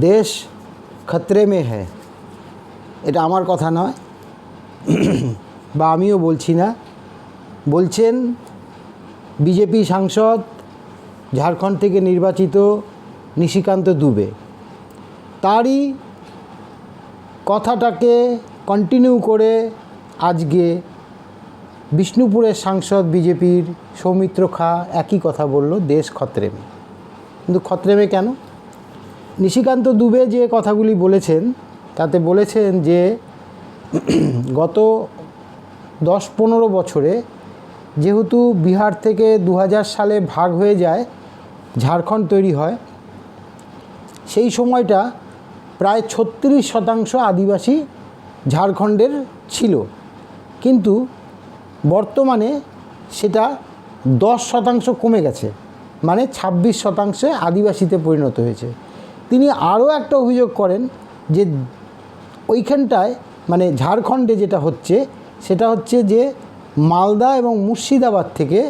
দেশ খতরে মে হ্যায়। এটা আমার কথা নয়। বা আমিও বলছি না। বলছেন বিজেপি সাংসদ ঝাড়খণ্ড থেকে নির্বাচিত নিশিকান্ত দুবে। তারই কথাটাকে কন্টিনিউ করে আজকে বিষ্ণুপুরের সাংসদ বিজেপির সৌমিত্র খা একই কথা বলল, দেশ খতরেমে কিন্তু খতরেমে কেন? নিশিকান্ত দুবে যে কথাগুলি বলেছেন, তাতে বলেছেন যে গত দশ পনেরো বছরে যেহেতু বিহার থেকে দু হাজার সালে ভাগ হয়ে যায়, ঝাড়খণ্ড তৈরি হয়, সেই সময়টা প্রায় ছত্রিশ শতাংশ আদিবাসী ঝাড়খণ্ডের ছিল। কিন্তু বর্তমানে সেটা দশ শতাংশ কমে গেছে মানে ছাব্বিশ শতাংশে আদিবাসীতে পরিণত হয়েছে। তিনি আরও একটা অভিযোগ করেন যে ওইখানটায় মানে ঝাড়খণ্ডে যেটা হচ্ছে, সেটা হচ্ছে যে মালদা এবং মুর্শিদাবাদ থেকে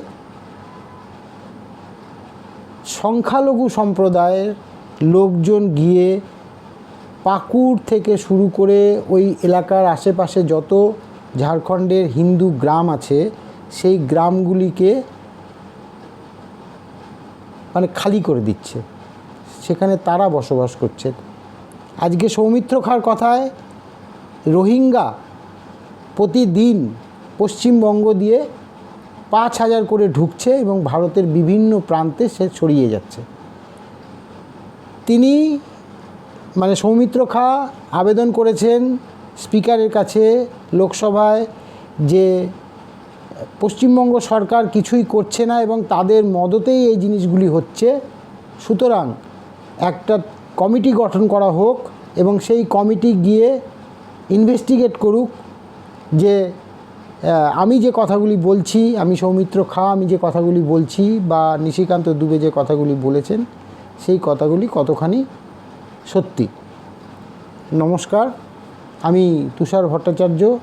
সংখ্যালঘু সম্প্রদায়ের লোকজন গিয়ে পাকুড় থেকে শুরু করে ওই এলাকার আশেপাশে যত ঝাড়খণ্ডের হিন্দু গ্রাম আছে, সেই গ্রামগুলিকে মানে খালি করে দিচ্ছে। সেখানে তারা বসবাস করছে। আজকে সৌমিত্র খার কথায় রোহিঙ্গা প্রতিদিন পশ্চিমবঙ্গ দিয়ে পাঁচ হাজার করে ঢুকছে এবং ভারতের বিভিন্ন প্রান্তে সে ছড়িয়ে যাচ্ছে। তিনি মানে সৌমিত্র খা আবেদন করেছেন স্পিকারের কাছে লোকসভায় যে পশ্চিমবঙ্গ সরকার কিছুই করছে না এবং তাদের মদতেই এই জিনিসগুলি হচ্ছে। সুতরাং একটা কমিটি গঠন করা হোক এবং সেই কমিটি গিয়ে ইনভেস্টিগেট করুক যে আমি যে কথাগুলি বলছি, আমি সৌমিত্র খা, আমি যে কথাগুলি বলছি বা নিশিকান্ত দুবে যে কথাগুলি বলেছেন, সেই কথাগুলি কতখানি সত্যি। নমস্কার, আমি তুষার ভট্টাচার্য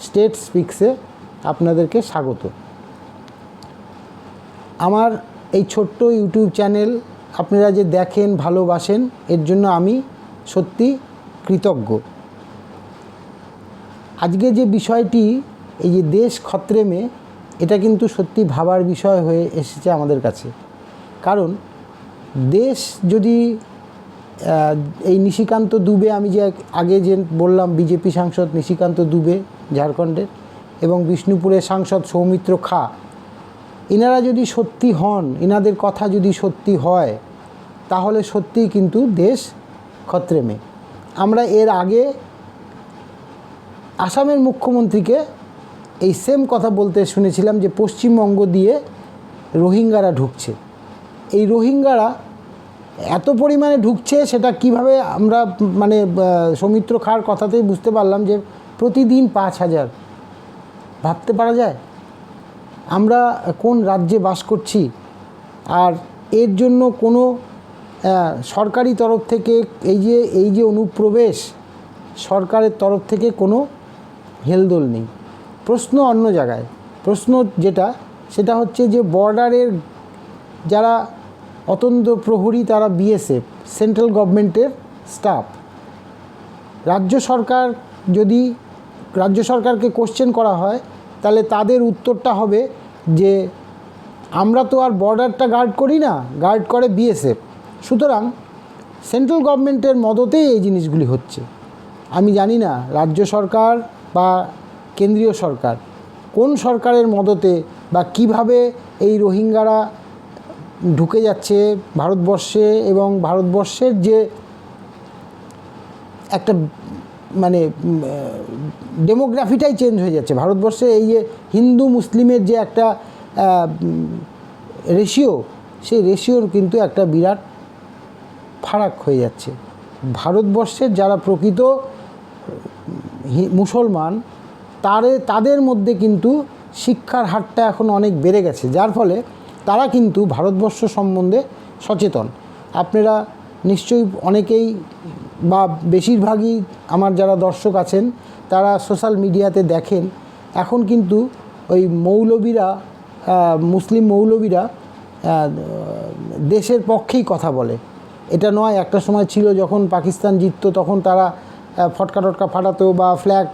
স্টেট স্পিক্সে আপনাদেরকে স্বাগত। আমার এই ছোট্ট ইউটিউব চ্যানেল আপনারা যে দেখেন, ভালোবাসেন, এর জন্য আমি সত্যি কৃতজ্ঞ। আজকে যে বিষয়টি, এই যে দেশ খত্রেমে, এটা কিন্তু সত্যি ভাবার বিষয় হয়ে এসেছে আমাদের কাছে। কারণ, দেশ যদি এই নিশিকান্ত দুবে, আমি যে আগে যে বললাম, বিজেপি সাংসদ নিশিকান্ত দুবে, ঝাড়খণ্ডের, এবং বিষ্ণুপুরের সাংসদ সৌমিত্র খা এনারা যদি সত্যি হন এনাদের কথা যদি সত্যি হয়, তাহলে সত্যিই কিন্তু দেশ খত্রেমে আমরা এর আগে আসামের মুখ্যমন্ত্রীকে এই সেম কথা বলতে শুনেছিলাম যে পশ্চিমবঙ্গ দিয়ে রোহিঙ্গারা ঢুকছে। এই রোহিঙ্গারা এত পরিমাণে ঢুকছে সেটা কীভাবে আমরা মানে সৌমিত্র খার কথাতেই বুঝতে পারলাম যে প্রতিদিন পাঁচ হাজার। ভাবতে পারা যায়? আমরা কোন রাজ্যে বাস করছি? আর এর জন্য কোনো সরকারি তরফ থেকে এই যে এই যে অনুপ্রবেশ, সরকারের তরফ থেকে কোনো হেলদোল নেই। প্রশ্ন অন্য জায়গায়। প্রশ্ন যেটা, সেটা হচ্ছে যে বর্ডারের যারা অতন্ত প্রহরী, তারা বিএসএফ, সেন্ট্রাল গভর্নমেন্টের স্টাফ। রাজ্য সরকার যদি, রাজ্য সরকারকে কোশ্চেন করা হয় তাহলে তাদের উত্তরটা হবে যে আমরা তো আর বর্ডারটা গার্ড করি না গার্ড করে বিএসএফ সুতরাং সেন্ট্রাল গভর্নমেন্টের মদতেই এই জিনিসগুলি হচ্ছে। আমি জানি না রাজ্য সরকার বা কেন্দ্রীয় সরকার কোন সরকারের মদতে বা কীভাবে এই রোহিঙ্গারা ঢুকে যাচ্ছে ভারতবর্ষে এবং ভারতবর্ষের যে একটা মানে ডেমোগ্রাফিটাই চেঞ্জ হয়ে যাচ্ছে। ভারতবর্ষে এই যে হিন্দু মুসলিমের যে একটা রেশিও সেই রেশিওর কিন্তু একটা বিরাট ফারাক হয়ে যাচ্ছে। ভারতবর্ষের যারা প্রকৃত মুসলমান, তারে, তাদের মধ্যে কিন্তু শিক্ষার হারটা এখন অনেক বেড়ে গেছে। যার ফলে তারা কিন্তু ভারতবর্ষ সম্বন্ধে সচেতন। আপনারা নিশ্চয়ই অনেকেই বা বেশিরভাগই আমার যারা দর্শক আছেন, তারা সোশ্যাল মিডিয়াতে দেখেন। এখন কিন্তু ওই মৌলবীরা মুসলিম মৌলবীরা দেশের পক্ষেই কথা বলে। এটা নয়, একটা সময় ছিল যখন পাকিস্তান জিততো, তখন তারা ফটকা টটকা ফাটাতো বা ফ্ল্যাগ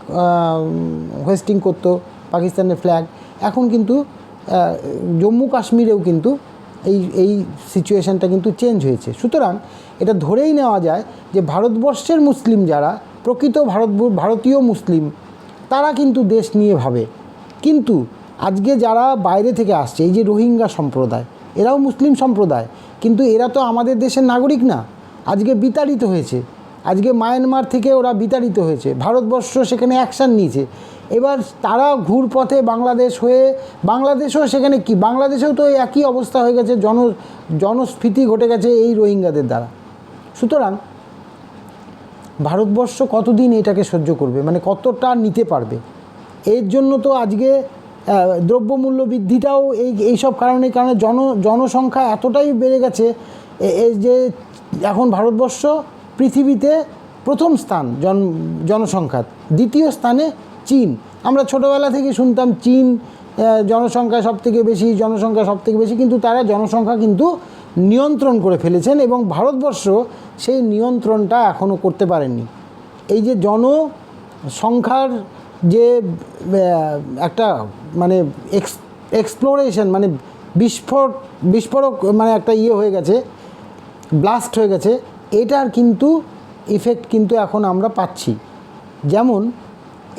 হোয়েস্টিং করতো, পাকিস্তানের ফ্ল্যাগ এখন কিন্তু জম্মু কাশ্মীরেও কিন্তু এই এই সিচুয়েশানটা কিন্তু চেঞ্জ হয়েছে। সুতরাং এটা ধরেই নেওয়া যায় যে ভারতবর্ষের মুসলিম যারা, প্রকৃত ভারত, ভারতীয় মুসলিম, তারা কিন্তু দেশ নিয়ে ভাবে। কিন্তু আজকে যারা বাইরে থেকে আসছে, এই যে রোহিঙ্গা সম্প্রদায়, এরাও মুসলিম সম্প্রদায়, কিন্তু এরা তো আমাদের দেশের নাগরিক না। আজকে বিতাড়িত হয়েছে। আজকে মায়ানমার থেকে ওরা বিতাড়িত হয়েছে। ভারতবর্ষ সেখানে অ্যাকশান নিয়েছে। এবার তারা ঘুরপথে বাংলাদেশ হয়ে, বাংলাদেশেও সেখানে কি? বাংলাদেশেও তো একই অবস্থা হয়ে গেছে, জন, জনস্ফীতি ঘটে গেছে এই রোহিঙ্গাদের দ্বারা। সুতরাং ভারতবর্ষ কতদিন এটাকে সহ্য করবে? মানে কতটা নিতে পারবে? এর জন্য তো আজকে দ্রব্যমূল্য বৃদ্ধিটাও এই এইসব কারণে কারণে জন, জনসংখ্যা এতটাই বেড়ে গেছে এই যে এখন ভারতবর্ষ পৃথিবীতে প্রথম স্থান জন, জনসংখ্যার। দ্বিতীয় স্থানে চীন। আমরা ছোটোবেলা থেকে শুনতাম চীন জনসংখ্যা সব থেকে বেশি, জনসংখ্যা সব থেকে বেশি, কিন্তু তারা জনসংখ্যা কিন্তু নিয়ন্ত্রণ করে ফেলেছেন এবং ভারতবর্ষ সেই নিয়ন্ত্রণটা এখনও করতে পারেননি। এই যে জনসংখ্যার যে একটা মানে এক্স এক্সপ্লোরেশন মানে বিস্ফোরক বিস্ফোরক মানে একটা ইয়ে হয়ে গেছে ব্লাস্ট হয়ে গেছে, এটার কিন্তু ইফেক্ট কিন্তু এখন আমরা পাচ্ছি। যেমন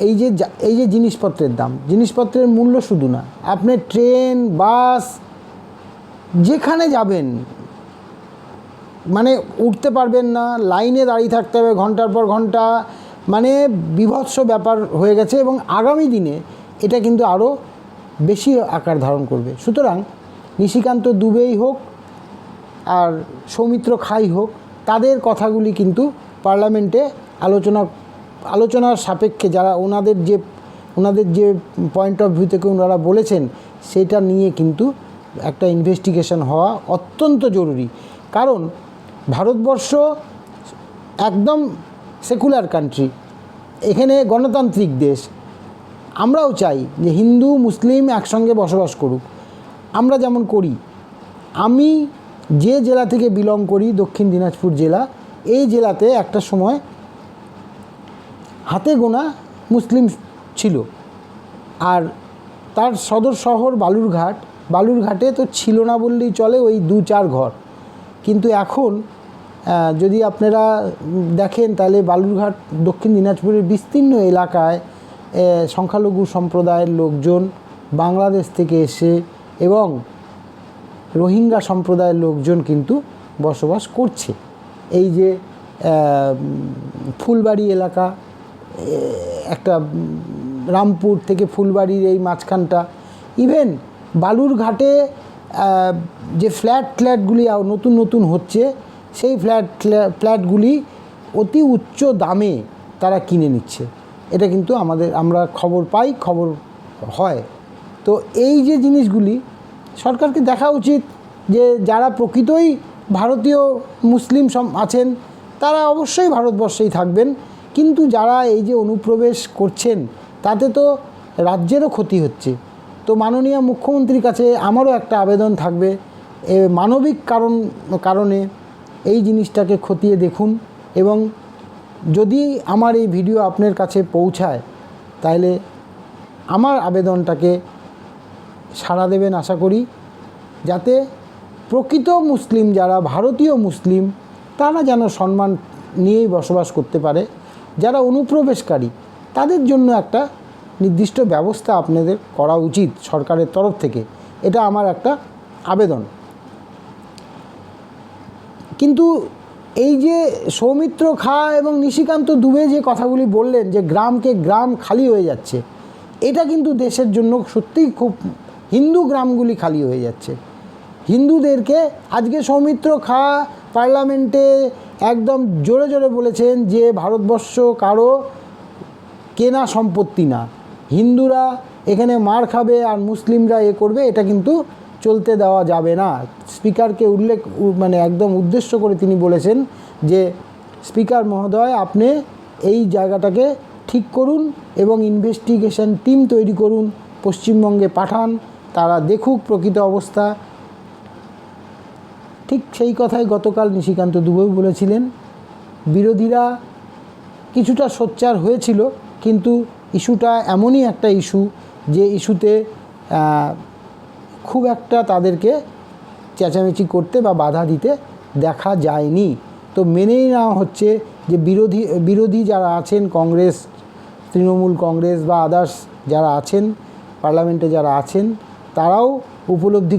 এই যে এই যে জিনিসপত্রের দাম, জিনিসপত্রের মূল্য শুধু না, আপনি ট্রেন, বাস, যেখানে যাবেন মানে উঠতে পারবেন না, লাইনে দাঁড়িয়ে থাকতে হবে ঘণ্টার পর ঘণ্টা মানে বিভৎস ব্যাপার হয়ে গেছে এবং আগামী দিনে এটা কিন্তু আরও বেশি আকার ধারণ করবে। সুতরাং নিশিকান্ত দুবেই হোক আর সৌমিত্র খাই হোক, তাদের কথাগুলি কিন্তু পার্লামেন্টে আলোচনা আলোচনার সাপেক্ষে যারা ওনাদের যে ওনাদের যে পয়েন্ট অফ ভিউ থেকে ওনারা বলেছেন, সেটা নিয়ে কিন্তু একটা ইনভেস্টিগেশন হওয়া অত্যন্ত জরুরি। কারণ ভারতবর্ষ একদম সেকুলার কান্ট্রি এখানে গণতান্ত্রিক দেশ। আমরাও চাই যে হিন্দু, মুসলিম একসঙ্গে বসবাস করুক। আমরা যেমন করি, আমি যে জেলা থেকে বিলং করি, দক্ষিণ দিনাজপুর জেলা, এই জেলাতে একটা সময় হাতে গোনা মুসলিম ছিল। আর তার সদর শহর বালুরঘাট, বালুরঘাটে তো ছিল না বললেই চলে ওই দু চার ঘর। কিন্তু এখন যদি আপনারা দেখেন তাহলে বালুরঘাট দক্ষিণ দিনাজপুরের বিস্তীর্ণ এলাকায় সংখ্যালঘু সম্প্রদায়ের লোকজন বাংলাদেশ থেকে এসে এবং রোহিঙ্গা সম্প্রদায়ের লোকজন কিন্তু বসবাস করছে। এই যে ফুলবাড়ি এলাকা রামপুর থেকে ফুলবাড়ির এই মাঝখানটা। ইভেন বালুরঘাটে যে ফ্ল্যাট ফ্ল্যাটগুলি নতুন নতুন হচ্ছে, সেই ফ্ল্যাট ফ্ল্যাটগুলি অতি উচ্চ দামে তারা কিনে নিচ্ছে। এটা কিন্তু আমাদের, আমরা খবর পাই, খবর হয়। তো এই যে জিনিসগুলি, সরকারকে দেখা উচিত যে যারা প্রকৃতই ভারতীয় মুসলিম আছেন, তারা অবশ্যই ভারতবর্ষেই থাকবেন। কিন্তু যারা এই যে অনুপ্রবেশ করছেন, তাতে তো রাজ্যেরও ক্ষতি হচ্ছে। তো মাননীয় মুখ্যমন্ত্রীর কাছে আমারও একটা আবেদন থাকবে। এ মানবিক কারণ, কারণে এই জিনিসটাকে খতিয়ে দেখুন এবং যদি আমার এই ভিডিও আপনার কাছে পৌঁছায়, তাহলে আমার আবেদনটাকে সাড়া দেবেন আশা করি, যাতে প্রকৃত মুসলিম যারা ভারতীয় মুসলিম, তারা যেন সম্মান নিয়েই বসবাস করতে পারে। যারা অনুপ্রবেশকারী, তাদের জন্য একটা নির্দিষ্ট ব্যবস্থা আপনাদের করা উচিত সরকারের তরফ থেকে। এটা আমার একটা আবেদন। কিন্তু এই যে সৌমিত্র খা এবং নিশিকান্ত দুবে যে কথাগুলি বললেন, যে গ্রামকে গ্রাম খালি হয়ে যাচ্ছে, এটা কিন্তু দেশের জন্য সত্যিই খুব হিন্দু গ্রামগুলি খালি হয়ে যাচ্ছে। হিন্দুদেরকে আজকে সৌমিত্র খা পার্লামেন্টে একদম জোরে জোরে বলেছেন যে ভারতবর্ষ কারও কেনা সম্পত্তি না। হিন্দুরা এখানে মার খাবে আর মুসলিমরা এ করবে, এটা কিন্তু চলতে দেওয়া যাবে না। স্পিকারকে উল্লেখ মানে একদম উদ্দেশ্য করে তিনি বলেছেন যে, স্পিকার মহোদয়, আপনি এই জায়গাটাকে ঠিক করুন এবং ইনভেস্টিগেশন টিম তৈরি করুন, পশ্চিমবঙ্গে পাঠান, তারা দেখুক প্রকৃত অবস্থা। ঠিক সেই কথাই গতকাল নিশিকান্ত দুবেও বলেছিলেন। বিরোধীরা কিছুটা সোচ্চার হয়েছিল, কিন্তু ইস্যুটা এমনই একটা ইস্যু যে ইস্যুতে খুব একটা তাদেরকে চেঁচামেচি করতে বা বাধা দিতে দেখা যায়নি। তো মেনেই নেওয়া হচ্ছে যে বিরোধী বিরোধী যারা আছেন, কংগ্রেস, তৃণমূল কংগ্রেস বা আদার্স যারা আছেন, পার্লামেন্টে যারা আছেন, তারাও উপলব্ধি